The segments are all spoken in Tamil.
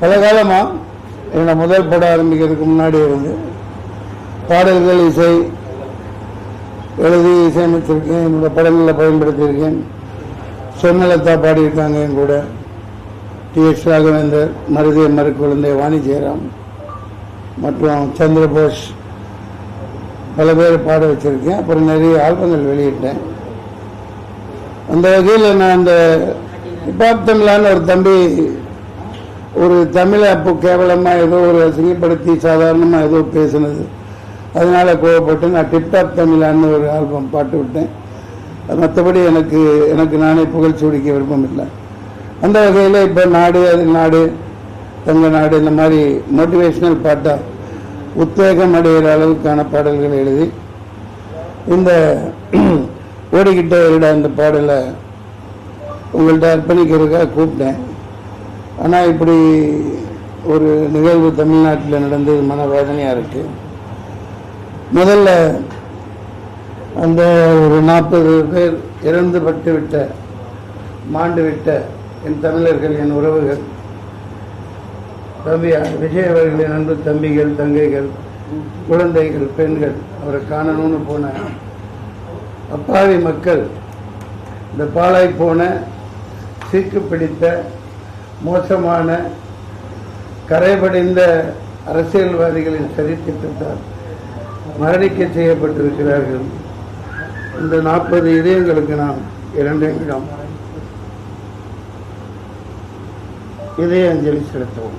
பல காலமாக என்னோட முதல் படம் ஆரம்பிக்கிறதுக்கு முன்னாடி இருந்து பாடல்கள் இசை எழுதி இசையமைத்திருக்கேன் என்னோட படங்களில் பயன்படுத்தியிருக்கேன். சொன்னலத்தா பாடியிருக்காங்க என் கூட. டி எஸ் ராகவேந்தர் மருதிய மறுக்குழந்தை வாணி ஜெயராம் மற்றும் சந்திரபோஷ் பல பேர் பாட வச்சுருக்கேன். அப்புறம் நிறைய ஆல்பங்கள் வெளியிட்டேன். அந்த வகையில் நான் அந்த ஹிப்ஹாப் தமிழான்னு ஒரு தம்பி ஒரு தமிழை அப்போ கேவலமாக ஏதோ ஒரு அசிங்கப்படுத்தி சாதாரணமாக ஏதோ பேசினது. அதனால் கோவப்பட்டு நான் டிப்டாப் தமிழான்னு ஒரு ஆல்பம் பாட்டு விட்டேன். மற்றபடி எனக்கு எனக்கு நானே புகழ் சூடிக்க விருப்பம் இல்லை அந்த வகையில் இப்போ நாடு அது நாடு தங்க நாடு இந்த மாதிரி மோட்டிவேஷ்னல் பாட்டாக உத்வேகம் அடைகிற அளவுக்கான பாடல்கள் எழுதி இந்த ஓடிக்கிட்ட இருட இந்த பாடலை உங்கள்கிட்ட அர்ப்பணிக்கிறதுக்காக கூப்பிட்டேன். ஆனால் இப்படி ஒரு நிகழ்வு தமிழ்நாட்டில் நடந்தது மனவேதனையாக இருக்குது முதல்ல அந்த ஒரு நாற்பது பேர் இறந்து பட்டு விட்ட மாண்டு விட்ட என் தமிழர்கள் என் உறவுகள் தம்பி விஜய் அவர்களின் அன்பு தம்பிகள் தங்கைகள் குழந்தைகள் பெண்கள் அவரை காணணும்னு போன அப்பாவி மக்கள் இந்த பாழாய் போன சீக்கு பிடித்த மோசமான கரைபடிந்த அரசியல்வாதிகளின் சரித்திட்டத்தால் மரணிக்க செய்யப்பட்டிருக்கிறார்கள். இந்த நாற்பது இதயங்களுக்கு நாம் இரண்டு நிமிடம் இதய அஞ்சலி செலுத்துவோம்.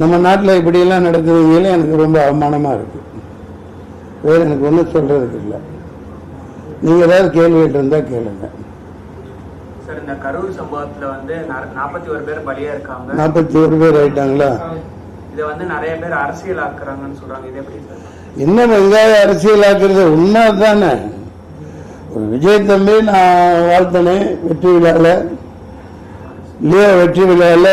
நம்ம நாட்டில் இப்படியெல்லாம் நடக்குதுங்களே எனக்கு ரொம்ப அவமானமாக இருக்குது வேறு எனக்கு ஒன்றும் சொல்கிறதுக்கு இல்லை. நீங்கள் ஏதாவது கேள்விகள் இருந்தால் கேளுங்க. சார் இந்த கரூர் சம்பவத்துல வந்து நாற்பத்தி ஒரு பேர் பலியா இருக்காங்க. நாற்பத்தி ஒரு பேர் ஆயிட்டாங்களா? இதை வந்து நிறைய பேர் அரசியல் ஆக்குறாங்கன்னு சொல்றாங்க. இது எப்படி சார்? என்ன வெங்காய அரசியலாக்குறது? உண்மை தானே ஒரு விஜய் தம்பி நான் வாழ்த்தனேன் வெற்றி விழாவில் லியோ வெற்றி விழாவில்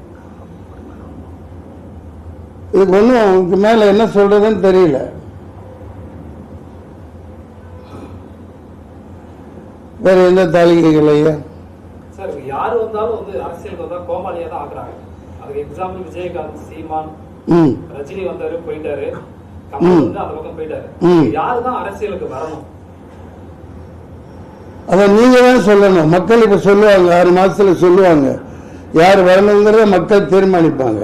இதுக்கு ஒன்றும் இதுக்கு மேல என்ன சொல்றதுன்னு தெரியல. வேற எந்த தாளிகைகள் ஐயா? சார் யார் வந்தாலும் வந்து அரசியலுக்கு வந்தா கோமாளியா தான் ஆக்குறாங்க. அதுக்கு எக்ஸாம்பிள் விஜயகாந்த் சீமான் ரஜினி வந்தாரு போயிட்டாரு. கமல். வந்து அந்த பக்கம் போயிட்டாரு. யாரு தான் அரசியலுக்கு வரணும்? அதை நீங்க தான் சொல்லணும். மக்கள் இப்ப சொல்லுவாங்க ஆறு மாசத்துல சொல்லுவாங்க. யார் வரணுங்கிறத மக்கள் தீர்மானிப்பாங்க.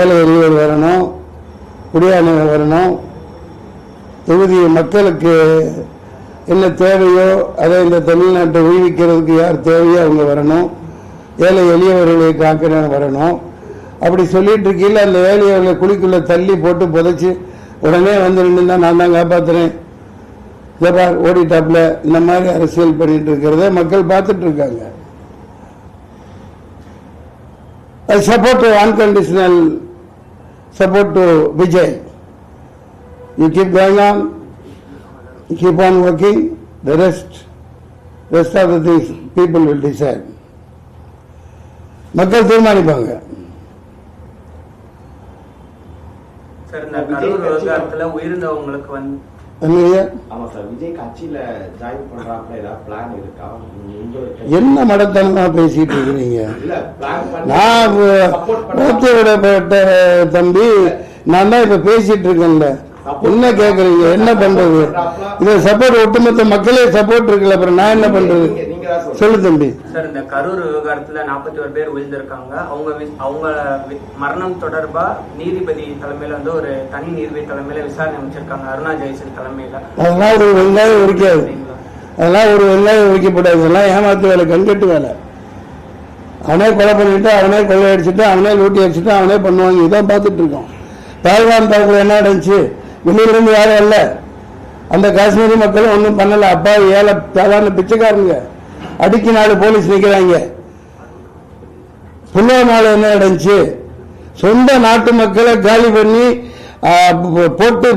ஏழை எளியவர் வரணும் குடியானவர் வரணும். தொகுதி மக்களுக்கு என்ன தேவையோ அதை இந்த தமிழ்நாட்டை உய்விக்கிறதுக்கு யார் தேவையோ அவங்க வரணும். ஏழை எளியவர்களை காக்கிற வரணும். அப்படி சொல்லிட்டு இருக்கையில் அந்த ஏழையவர்களை குழிக்குள்ளே தள்ளி போட்டு புதைச்சி உடனே வந்து நின்று நான் தான் காப்பாத்துறேன். ஜபார் ஓடிட்டாப்புல. இந்த மாதிரி அரசியல் பண்ணிட்டு இருக்கிறத மக்கள் பார்த்துட்டு இருக்காங்க. Support unconditional support to Vijay You keep going on keep on working the rest rest of the things people will decide. மக்கள் தீர்மானிப்பாங்க சார் இந்த கரூர் விவகாரத்துல உயிரிழந்தவங்களுக்கு வந்து என்ன மடத்தனமா பேசிட்டு இருக்கிறீங்க? நான் விடப்பட்ட தம்பி நான் தான் இப்ப பேசிட்டு இருக்கேன்ல. என்ன கேக்குறீங்க? என்ன பண்றது? இதை சப்போர்ட் ஒட்டுமொத்த மக்களே சப்போர்ட் இருக்குல்ல அப்புறம் நான் என்ன பண்றது? சொல்லு தம்பி. சார் இந்த கரூர் விவகாரத்துல நாற்பத்தி ஒரு பேர் விழுந்திருக்காங்க அவங்க அவங்க மரணம் தொடர்பா நீதிபதி தலைமையில வந்து ஒரு தனி நீதிபதி தலைமையில விசாரணை அமைச்சிருக்காங்க. அருணா ஜெயசன் தலைமையில. அதெல்லாம் ஒரு வெங்காயம் உரிக்காது. சரிங்களா? அதெல்லாம் ஒரு வெங்காயம் உரிக்கப்படாது. இதெல்லாம் ஏமாத்து வேலை கண்கட்டு வேலை. அவனே கொலை பண்ணிட்டு அவனே கொள்ளை அடிச்சுட்டு அவனே லூட்டி அடிச்சுட்டு அவனே பண்ணுவாங்க. இதான் பார்த்துட்டு இருக்கோம் பாகிஸ்தான் தாக்குதல் என்ன நடந்துச்சு? வெளியில இருந்து யாரும் இல்ல. அந்த காஷ்மீரி மக்களும் ஒன்றும் பண்ணல. அப்பா ஏழை சாதாரண பிச்சைக்காரங்க. அடிக்கு நாலு போலீஸ் நிக்கிறாங்க. புல்வாமால என்ன நடந்துச்சு? சொந்த நாட்டு மக்களை காலி பண்ணி போட்டு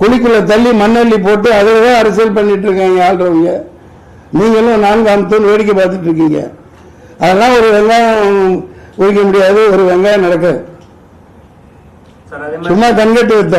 குழிக்குள்ள தள்ளி மண்ணள்ளி போட்டு அதில் தான் அரசியல் பண்ணிட்டு இருக்காங்க ஆள்றவங்க. நீங்களும் நான்கு அமுத்தம் வேடிக்கை பார்த்துட்டு இருக்கீங்க. அதெல்லாம் ஒரு வெங்காயம் உரிக்க முடியாது ஒரு வெங்காயம் நடக்க சும்மா கண்கட்டு வித்த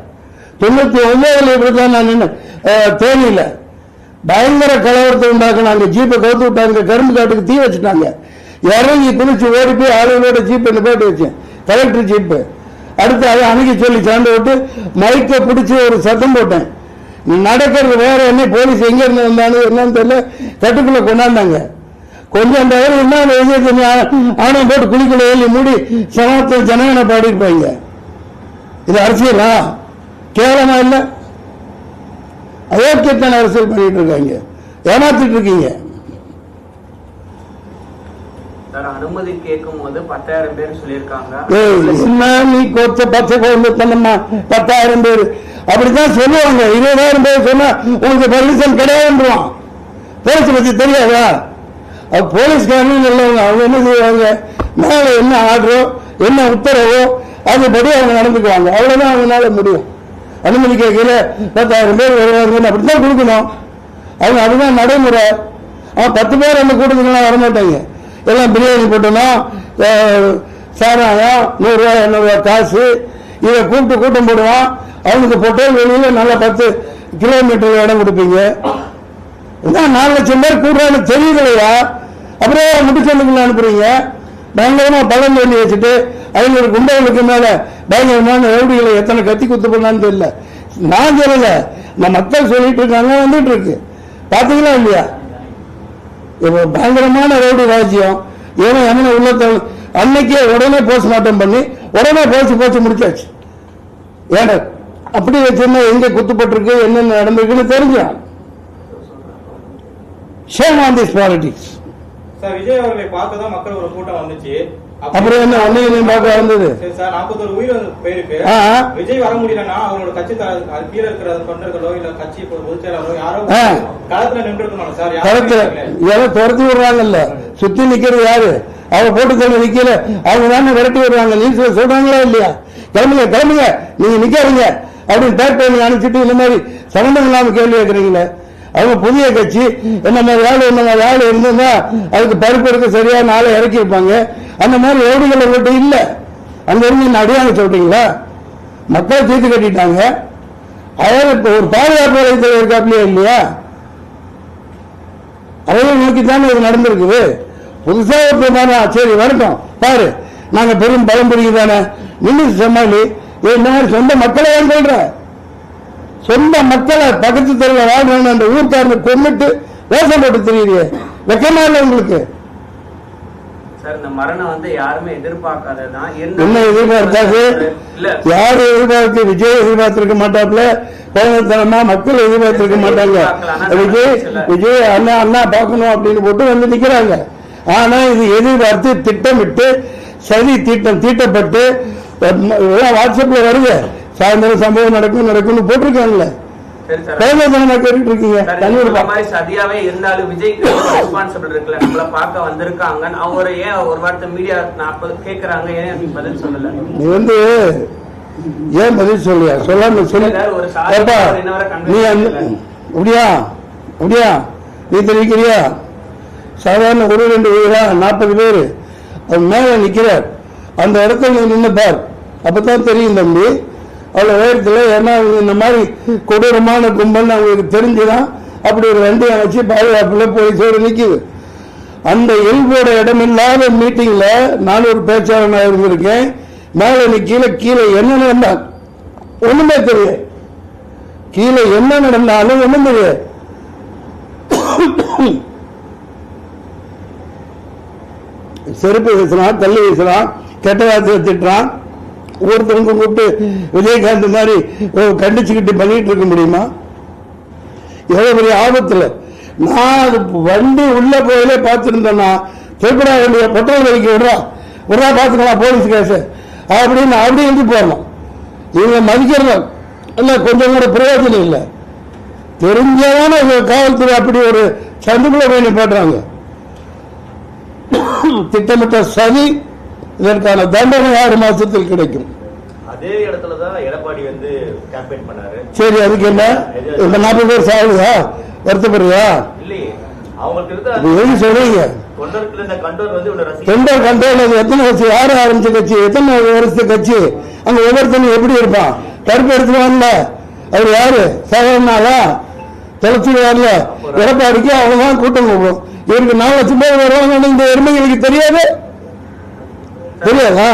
தொண்ணூத்தி ஒன்பதுல இப்படிதான் நான் நின்று தேனியில. பயங்கர கலவரத்தை உண்டாக்குனாங்க. ஜீப்பை கவுத்து விட்டாங்க. கரும்பு காட்டுக்கு தீ வச்சுட்டாங்க. இறங்கி குளிச்சு ஓடி போய் ஆளுகளோட ஜீப்பை நிப்பாட்டி வச்சேன். Collector jeep. அடுத்து அதை அணுகி சொல்லி சண்டை விட்டு மைக்கை பிடிச்சி ஒரு சத்தம் போட்டேன். நடக்கிறது வேற என்ன போலீஸ் எங்க இருந்து வந்தாலும் என்னன்னு தெரியல. கட்டுக்குள்ள கொண்டாந்தாங்க. கொஞ்சம் அந்த என்ன அந்த விஜயத்தை போட்டு குளிக்குள்ள எழுதி மூடி சமத்துவ ஜனகனை பாடிருப்பாங்க இது அரசியலா? கேவலமா இல்ல? அயோக்கியத்தான அரசியல் பண்ணிட்டு இருக்காங்க. ஏமாத்திட்டு இருக்கீங்க. அனுமதி கேட்கும் போது பத்தாயிரம் பேர் சொல்லியிருக்காங்க. பத்தாயிரம் பேர். அப்படித்தான் சொல்லுவாங்க. இருபதாயிரம் பேர் சொன்னா உங்களுக்கு பர்மிஷன் கிடையாதுன்றான் போலீஸ் பத்தி தெரியாதா? அது போலீஸ்காரனும் நல்லவங்க அவங்க என்ன செய்வாங்க? மேல என்ன ஆர்டரோ என்ன உத்தரவோ அதுபடி அவங்க நடந்துக்குவாங்க. அவ்வளவுதான் அவங்களால முடியும். அனுமதி கேட்கல. பத்தாயிரம் பேர் வருவாங்க அப்படித்தான் கொடுக்கணும். அவங்க அதுதான் நடைமுறை. அவன் பத்து பேர் அந்த கூட்டத்துக்குலாம் வரமாட்டாங்க. எல்லாம் பிரியாணி போட்டணும் சாராயம் நூறுரூவா இரநூறுவா காசு. இதை கூப்பிட்டு கூட்டம் போடுவான். அவனுக்கு பொட்டல் வெளியில் நல்லா பத்து கிலோமீட்டர் இடம் கொடுப்பீங்க. இதான் நாலு லட்சம் பேர் கூடுறான்னு தெரியலையா? அப்படியே முடிச்சலுக்குள்ள அனுப்புறீங்க. பயங்கரமாக பழம் பண்ணி வச்சுட்டு ஐநூறு குண்டர்களுக்கு மேல பயங்கரமான ரவுடிகளை எத்தனை கத்தி குத்து பண்ணான்னு தெரியல. நான் சொல்லல. நம்ம மக்கள் சொல்லிட்டு இருக்காங்க வந்துட்டு இருக்கு. பாத்தீங்களா இல்லையா? இப்போ பயங்கரமான ரவுடி ராஜ்யம். ஏன்னா எமனை உள்ளத்தை அன்னைக்கே உடனே போஸ்ட்மார்ட்டம் பண்ணி உடனே போச்சு போச்சு முடிச்சாச்சு. ஏன்னா அப்படி வச்சிருந்தா எங்க குத்துப்பட்டிருக்கு என்னென்ன நடந்திருக்குன்னு தெரிஞ்சான் shame on this politics sir Vijay அவர்களை பார்க்க தான் மக்கள் ஒரு கூட்டம் வந்துச்சு. அப்புறம் என்ன ஒன்னையும் பார்க்க வந்தது. களத்துல. யாரோ துரத்தி விடுறாங்கல்ல. சுத்தி நிக்கிறது யாரு? அவங்க போட்டு தள்ளி நிக்கல. அவங்க தானே விரட்டி விடுறாங்க. நியூஸ்ல சொல்றாங்களா இல்லையா? கிளம்புங்க கிளம்புங்க. நீங்க நிக்காதீங்க. அப்படின்னு பேக் பண்ணி அனுப்பிச்சிட்டு இந்த மாதிரி சம்பந்தம் இல்லாம கேள்வி கேட்கறீங்களே. அவங்க புதிய கட்சி என்ன மாதிரி ஆளு என்ன மாதிரி ஆளு இருந்திருந்தா அதுக்கு பருப்பு எடுக்க சரியா நாளை இறக்கி இருப்பாங்க அந்த மாதிரி ஏடிகள் உங்கள்கிட்ட இல்லை. அங்க இருந்து என்ன சொல்றீங்களா? மக்கள் தீர்த்து கட்டிட்டாங்க. அதாவது இப்போ ஒரு பாதுகாப்பு வலயத்தில் இருக்காப்லையா இல்லையா? அதையும் நோக்கி தானே இது நடந்திருக்குது. புதுசாக ஒருத்தர் சரி வரட்டும். பாரு நாங்க பெரும் பலம் தானே நின்று சமாளி ஏன் இந்த மாதிரி சொந்த மக்களை தான் சொல்ற. சொந்த மக்களை பக்கத்து தெருவில் வாழ்றாங்க அந்த ஊர்க்காரனை கொண்டுட்டு வேஷம் போட்டு தெரியுது வெக்கமா இல்லை உங்களுக்கு? சார் இந்த மரணம் வந்து யாருமே என்ன எதிர்பார்த்து விஜய் எதிர்பார்த்திருக்க மாட்டாப்ல குழந்தைத்தனமா மக்கள் எதிர்பார்த்திருக்க மாட்டாங்க. விஜய் விஜய் அண்ணா அண்ணா பார்க்கணும் அப்படின்னு போட்டு வந்து நிக்கிறாங்க. ஆனா இது எதிர்பார்த்து திட்டமிட்டு சதி தீட்டம் தீட்டப்பட்டு எல்லாம் வாட்ஸ்அப்ல வருது. சாயந்தரம் சம்பவம் நடக்கும் நடக்கும்னு போட்டிருக்காங்கல்ல. சார் குழந்தைத்தனமா கேட்டுட்டு இருக்கீங்க. தண்ணி. மாதிரி சதியாவே இருந்தாலும் விஜய்க்கு ரெஸ்பான்சிபிள் இருக்குல்ல. நம்மள பார்க்க வந்திருக்காங்க அவங்க ஏன் ஒரு வார்த்தை மீடியா நாற்பது கேக்குறாங்க ஏன் பதில் சொல்லல? நீ வந்து ஏன் பதில் சொல்லியா சொல்லாம சொல்லு இல்ல, ஒரு சாதாரண ஏப்பா, ஒரு இன்ன வரை convince நீ. அப்படியா? அப்படியா? நீ தெரிவிக்கிறியா? சாதாரண ஒரு ரெண்டு உயிரா நாற்பது பேர். மேல நிக்கிறார் அந்த இடத்துல நீ நின்று பார். அப்பதான் தெரியும் தம்பி. அவ்வளோ உயரத்தில் ஏன்னா இந்த மாதிரி கொடூரமான கும்பல் அவங்களுக்கு தெரிஞ்சுதான் அப்படி ஒரு வண்டியை வச்சு போய் போலீஸோடு நிற்கிது அந்த எல்போட இடமில்லாத மீட்டிங்கில் நான் ஒரு பேச்சாளனாக இருந்திருக்கேன். மேலே நீ கீழே கீழே என்ன நடந்தான் ஒன்றுமே தெரியாது கீழே என்ன நடந்தாலும் ஒன்றும் தெரியாது செருப்பு வீசுறான் தள்ளி வீசுறான் கெட்ட வார்த்தை திட்டுறான். ஒவ்வொருத்தருக்கும் கூப்பிட்டு விஜயகாந்த் மாதிரி கண்டிச்சுக்கிட்டு பண்ணிட்டு இருக்க முடியுமா? எவ்வளவு பெரிய ஆபத்துல. நான் அது வண்டி உள்ள போயிலே பார்த்துருந்தேன்னா திருப்படா வண்டிய பெட்ரோல் வலிக்கு விடுறா. விடுறா பார்த்துக்கலாம் போலீஸ் கேஸ். அப்படின்னு அப்படி இருந்து போடலாம் இவங்க மதிக்கிறதா இல்லை கொஞ்சம் கூட பிரயோஜனம் இல்லை. தெரிஞ்சதான காவல்துறை அப்படி ஒரு சந்துக்குள்ள போய் நிப்பாட்டுறாங்க. திட்டமிட்ட சதி இதற்கான தண்டனை ஆறு மாசத்தில் கிடைக்கும். அதே இடத்துல தான் எடப்பாடி வந்து கேம்பெயின் பண்ணாரு. சரி அதுக்கு என்ன? இந்த நாற்பது பேர் சாகுதா? வருத்தப்படுறியா? இல்லையே. அவங்களுக்கு சொல்றீங்க? கண்ட்ரோல் அது எத்தனை கட்சி? யார் ஆரம்பிச்ச கட்சி? எத்தனை வருஷத்து கட்சி? அங்க ஒவ்வொருத்தனும் எப்படி இருப்பான்? கருப்பு எடுத்துருவான்ல அவர் யாரு? சாதாரணாலா தொலைச்சிடுவார்ல எடப்பாடிக்கு அவ்வளவுதான் கூட்டம் கூடும் இவருக்கு நாலு லட்சம் பேர் வருவாங்கன்னு இந்த எருமைகளுக்கு தெரியாது. தெரியாதா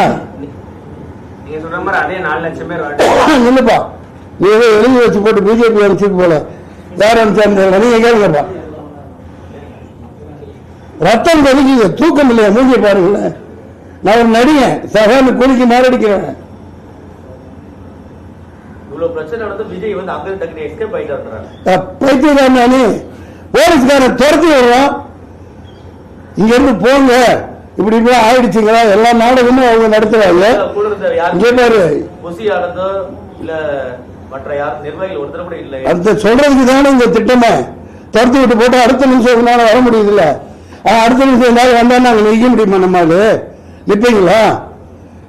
நீங்க சொல்ற மாதிரி அதே நாலு லட்சம் பேர் வரட்டும். நின்னுப்பா நீ ஏதோ எழுதி வச்சு போட்டு பிஜேபி அனுப்பிச்சிட்டு போல. யார் அனுப்பிச்சாரு நீங்க கேளுங்கப்பா. ரத்தம் கொதிக்குது. தூக்கம் இல்லையா? மூஞ்சி பாருங்களேன் நான் ஒரு நடிகன். சகான்னு குளிக்கு மாரடிக்கிறேன் நானு. போலீஸ்காரன் துரத்தி விடுறான். இங்க இருந்து போங்க. இப்படி இப்படி ஆயிடுச்சுங்களா? எல்லா நாடகமும் அவங்க நடத்துறாங்க. இங்க பாரு. அந்த சொல்றதுக்கு தானே இந்த திட்டமே? துரத்தி விட்டு போட்டு அடுத்த நிமிஷம் உங்களால வர முடியுதுல்ல. ஆனா அடுத்த நிமிஷம் ஏதாவது வந்தா நாங்க நிக்க முடியுமா நம்மால நிப்பீங்களா?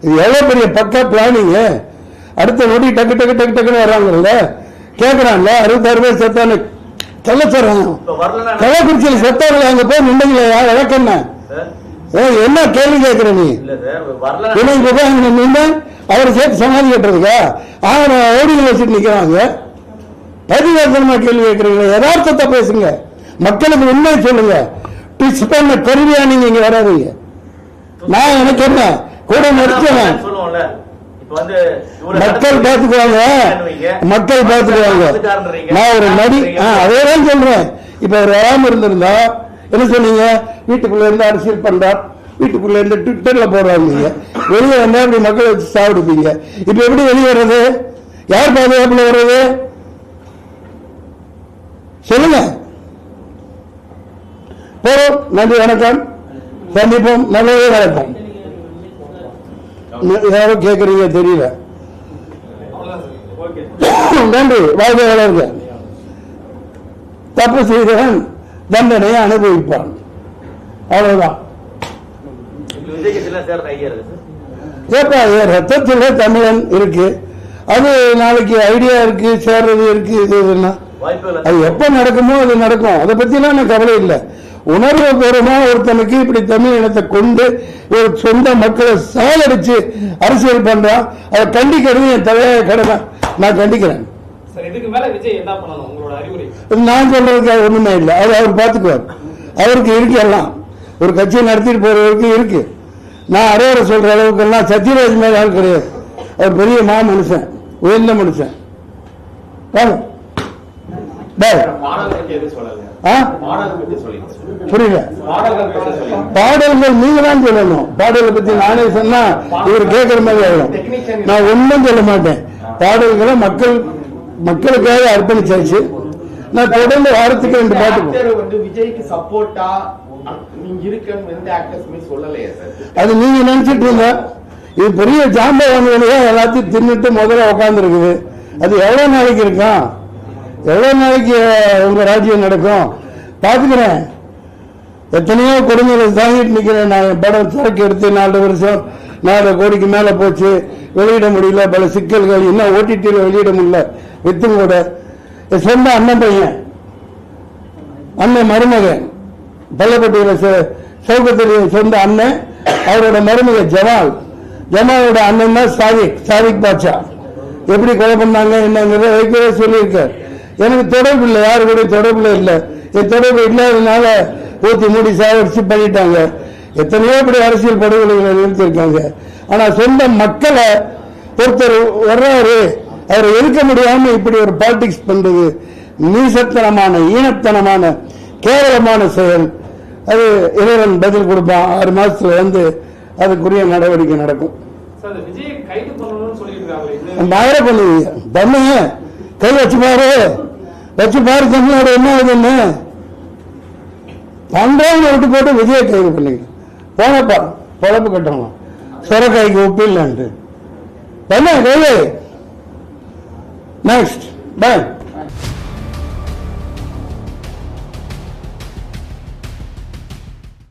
இது எவ்வளவு பெரிய பக்கா பிளானிங் அடுத்த நொடி டக்கு டக்கு டக்கு டக்குன்னு வர்றாங்கல்ல. கேக்குறாங்கல்ல அறுபத்தாறு பேர் செத்தானு கள்ளச்சாரம் கள்ளக்குறிச்சியில் செத்தவர்கள் அங்க போய் நின்றீங்களா வழக்கண்ண ஏ, என்ன கேள்வி கேட்கிற நீ? போய் அங்க நின்று அவரை சேர்த்து சமாதி கட்டுறதுக்கா? அவனை ஓடியில் வச்சுட்டு நிக்கிறாங்க. பதிவேசனமா கேள்வி கேட்கறீங்க யதார்த்தத்தை பேசுங்க. மக்களுக்கு உண்மை சொல்லுங்க. டிச் பண்ண கருவியா நீங்க இங்க வராதீங்க. நான் எனக்கு என்ன? கூட நடிச்சவன் மக்கள் பார்த்துக்குவாங்க. மக்கள் பார்த்துக்குவாங்க. நான் ஒரு நடி ஆ, அதேதான் சொல்றேன். இப்ப அவர் வராம இருந்திருந்தா என்ன சொன்னீங்க? வீட்டுக்குள்ள இருந்து அரசியல் பண்றான் வீட்டுக்குள்ள இருந்து ட்விட்டர்ல போடுறாங்க வெளியே வந்தா அப்படி மக்களை வச்சு சாப்பிடுப்பீங்க இப்ப எப்படி வெளியே வர்றது? யார் பாதுகாப்புல வர்றது? சொல்லுங்க. போறோம். நன்றி வணக்கம். சந்திப்போம். நல்லதே நடக்கும். யாரும் கேட்கறீங்க தெரியல. நன்றி. வாய்ப்பு வளர்க. தப்பு செய்தவன் தண்டனையை அனுபவிப்பான். அவ்வளவுதான். ரத்தத்துல தமிழன் இருக்கு. அது நாளைக்கு ஐடியா இருக்கு சேர்றது இருக்கு இது இதுன்னா. அது எப்ப நடக்குமோ அது நடக்கும். அதை பத்திலாம் எனக்கு கவலை இல்லை. உணர்வு பூர்வமா ஒருத்தனுக்கு இப்படி தமிழ் இனத்தை கொண்டு ஒரு சொந்த மக்களை சாகடிச்சு அரசியல் பண்றான். அதை கண்டிக்கிறது என் தலையாய கடமை. நான் கண்டிக்கிறேன். நான் சொல்றதுக்கு ஒண்ணுமே இல்லை. அது அவர் பார்த்துக்குவார் அவருக்கு இருக்கு எல்லாம். ஒரு கட்சியை நடத்திட்டு போறவருக்கு இருக்கு. நான் அடையாள சொல்ற அளவுக்கு எல்லாம் சத்யராஜ் மேல ஆள் கிடையாது. அவர் பெரிய மா மனுஷன் உயர்ந்த மனுஷன். புரியல. பாடல்கள் நீங்க தான் சொல்லணும். பாடலை பத்தி நானே சொன்னா இவர் கேட்கிற மாதிரி ஆயிடும். நான் ஒண்ணும் சொல்ல மாட்டேன். பாடல்களை மக்கள் மக்களுக்காக அர்ப்பணிச்சாச்சு. நான் தொடர்ந்து வாரத்துக்கு ரெண்டு பாட்டு வந்து விஜய்க்கு சப்போர்ட்டா அது நீங்க நினைச்சிட்டு இருந்த இது பெரிய ஜாம்பவான்களையே எல்லாத்தையும் தின்னுட்டு முதல்ல உட்கார்ந்து இருக்குது அது எவ்வளவு நாளைக்கு இருக்கும்? எவ்வளவு நாளைக்கு உங்க ராஜ்யம் நடக்கும்? பாத்துக்கிறேன். எத்தனையோ கொடுமைகளை தாங்கிட்டு நிக்கிறேன் நான். படம் சரக்கு எடுத்து நாலு வருஷம் நாலு கோடிக்கு மேல போச்சு. வெளியிட முடியல பல சிக்கல்கள் இன்னும் ஓடிடியில் வெளியிட முடியல வித்தும் கூட. என் சொந்த அண்ணன் பையன் அண்ணன் மருமகன் பள்ளப்பட்டியில் சௌகத்திரிய சொந்த அண்ணன் அவரோட மருமக ஜமால். ஜமாலோட அண்ணன் தான் சாதிக் சாதிக் பாட்சா எப்படி கொலை பண்ணாங்க என்னங்கிறத வைக்கவே சொல்லியிருக்கார். எனக்கு தொடர்பு இல்லை யாரு கூட தொடர்புல இல்லை. என் தொடர்பு இல்லாததுனால ஊத்தி மூடி சாவடிச்சு பண்ணிட்டாங்க. எத்தனையோ இப்படி அரசியல் படுகொலைகளை நிறுத்திருக்காங்க ஆனா சொந்த மக்களை ஒருத்தர் வர்றாரு அவரை எதிர்க்க முடியாம இப்படி ஒரு பாலிடிக்ஸ் பண்றது. நீசத்தனமான ஈனத்தனமான கேவலமான செயல். அது இறைவன் பதில் கொடுப்பான். ஆறு மாசத்துல வந்து அதுக்குரிய நடவடிக்கை நடக்கும். நாயர பண்ணுவீங்க பண்ணுங்க கை வச்சு பாரு. வச்சு பாரு தமிழ்நாடு என்ன ஆகுதுன்னு. பண்றவங்க விட்டு போட்டு விஜய கைது பண்ணுங்க போனப்பா பொழப்பு கட்டணும் சொரக்காய்க்கு உப்பு இல்லைன்ட்டு பண்ண கைது நெக்ஸ்ட் பாய்